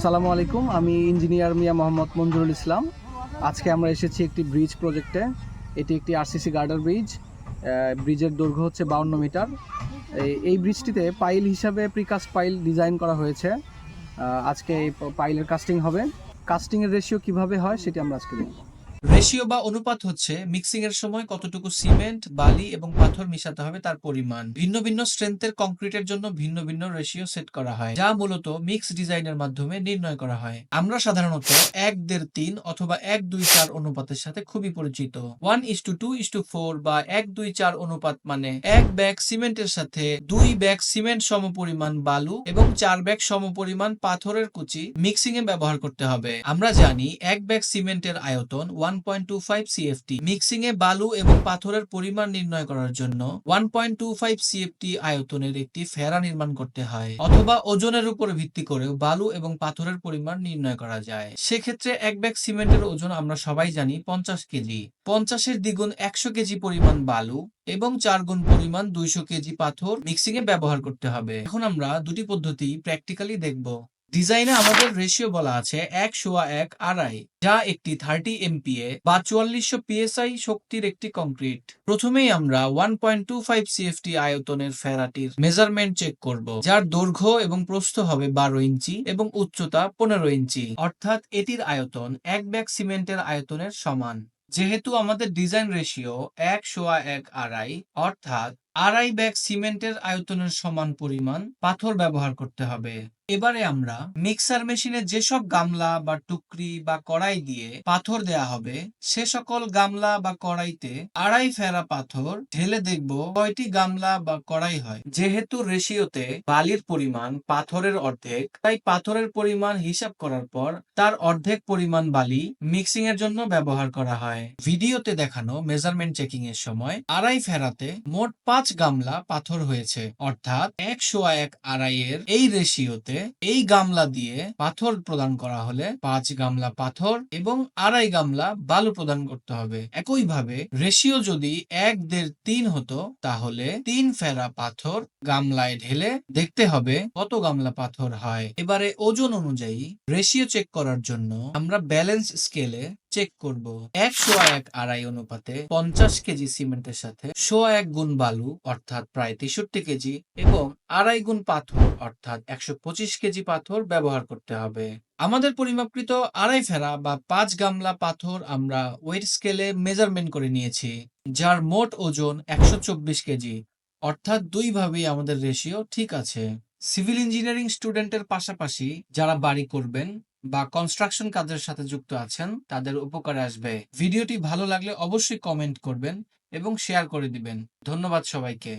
আসসালামু আলাইকুম, আমি ইঞ্জিনিয়ার মিয়া মোহাম্মদ মঞ্জুরুল ইসলাম। আজকে আমরা এসেছি একটি ব্রিজ প্রজেক্টে এটি একটি আরসিসি গার্ডার ব্রিজ ব্রিজের দৈর্ঘ্য হচ্ছে বাউন্ন মিটার। এই- ব্রিজটিতে পাইল হিসাবে প্রিকাস্ট পাইল ডিজাইন করা হয়েছে। আজকে এই পাইলের কাস্টিং হবে। কাস্টিংয়ের রেশিও কীভাবে হয় সেটি আমরা আজকে দেখব। রেশিও বা অনুপাত হচ্ছে মিক্সিং এর সময় কতটুকু সিমেন্ট বালি এবং পাথর মিশাতে হবে তার পরিমাণ। ভিন্ন ভিন্ন স্ট্রেংথের কংক্রিটের জন্য ভিন্ন ভিন্ন রেশিও সেট করা হয়, যা মূলত মিক্স ডিজাইনের মাধ্যমে নির্ণয় করা হয়। আমরা সাধারণত এক, দেড়, তিন অথবা এক, দুই, চার অনুপাতের সাথে খুবই পরিচিত। One is to two is to four বা এক, দুই, চার অনুপাত মানে এক ব্যাগ সিমেন্টের সাথে দুই ব্যাগ সিমেন্ট সমপরিমাণ বালু এবং চার ব্যাগ সমপরিমাণ পাথরের কুচি মিক্সিং এ ব্যবহার করতে হবে। আমরা জানি এক ব্যাগ সিমেন্টের আয়তন one point two five mixing এ বালু এবং পাথরের পরিমাণ নির্ণয় করার জন্য one point two five CFT আয়তনের একটি ফেরা নির্মাণ করতে হয়, অথবা ওজনের উপর ভিত্তি করেও বালু এবং পাথরের পরিমাণ নির্ণয় করা যায়। সেক্ষেত্রে এক ব্যাগ সিমেন্টের ওজন আমরা সবাই জানি পঞ্চাশ কেজি। পঞ্চাশের দ্বিগুণ একশো কেজি পরিমাণ বালু এবং চার গুণ পরিমাণ দুইশো কেজি পাথর মিক্সিং এ ব্যবহার করতে হবে। এখন আমরা দুটি পদ্ধতি প্র্যাকটিক্যালি দেখব। ডিজাইনে আমাদের রেশিও বলা আছে এক সোয়া এক আড়াই, যা একটি থার্টি এমপিএ বা চুয়াল্লিশশো পিএসআই শক্তির একটি কংক্রিট প্রথমেই আমরা one point two five CFT আয়তনের ফেরাটির মেজারমেন্ট চেক করব, যার দৈর্ঘ্য এবং প্রস্থ হবে বারো ইঞ্চি এবং উচ্চতা পনেরো ইঞ্চি। অর্থাৎ এটির আয়তন এক ব্যাগ সিমেন্টের আয়তনের সমান। যেহেতু আমাদের ডিজাইন রেশিও এক সোয়া এক আড়াই, অর্থাৎ আড়াই ব্যাগ সিমেন্টের আয়তনের সমান পরিমাণ পাথর ব্যবহার করতে হবে। এবারে আমরা মিক্সার মেশিনে যেসব গামলা বা টুকরি বা কড়াই দিয়ে পাথর দেয়া হবে, সে সকল গামলা বা কড়াইতে আড়াই ফেরা পাথর ঢেলে দেখব কয়টি গামলা বা কড়াই হয়। যেহেতু রেশিওতে বালির পরিমাণ পাথরের অর্ধেক, তাই পাথরের পরিমাণ হিসাব করার পর তার অর্ধেক পরিমাণ বালি মিক্সিং এর জন্য ব্যবহার করা হয়। ভিডিওতে দেখানো মেজারমেন্ট চেকিং এর সময় আড়াই ফেরাতে মোট পাঁচ গামলা পাথর হয়েছে। অর্থাৎ এক সোয়া এক আড়াইয়ের এই রেশিওতে এই গামলা দিয়ে পাথর প্রদান করা হলে পাঁচ গামলা পাথর এবং আড়াই গামলা বালু প্রদান করতে হবে। একইভাবে রেশিও যদি এক দেড় তিন হতো, তাহলে তিন ফেরা পাথর গামলায় ঢেলে দেখতে হবে কত গামলা পাথর হয়। এবারে ওজন অনুযায়ী রেশিও চেক করার জন্য আমরা ব্যালেন্স স্কেলে চেক করব। এক সোয়া এক আড়াই অনুপাতে পঞ্চাশ কেজি সিমেন্টের সাথে সোয়া এক গুণ বালু, অর্থাৎ প্রায় তেষট্টি কেজি, এবং আড়াই গুণ পাথর, অর্থাৎ একশো পঁচিশ কেজি পাথর ব্যবহার করতে হবে। আমাদের পরিমাপকৃত আড়াই ফেরা বা পাঁচ গামলা পাথর আমরা ওয়েট স্কেলে মেজারমেন্ট করে নিয়েছি, যার মোট ওজন একশো চব্বিশ কেজি, অর্থাৎ দুই ভাবেই আমাদের রেশিও ঠিক আছে। সিভিল ইঞ্জিনিয়ারিং স্টুডেন্টের পাশাপাশি যারা বাড়ি করবেন বা কনস্ট্রাকশন কাজের সাথে যুক্ত আছেন, তাদের উপকারে আসবে। ভিডিওটি ভালো লাগলে অবশ্যই কমেন্ট করবেন এবং শেয়ার করে দিবেন। ধন্যবাদ সবাইকে।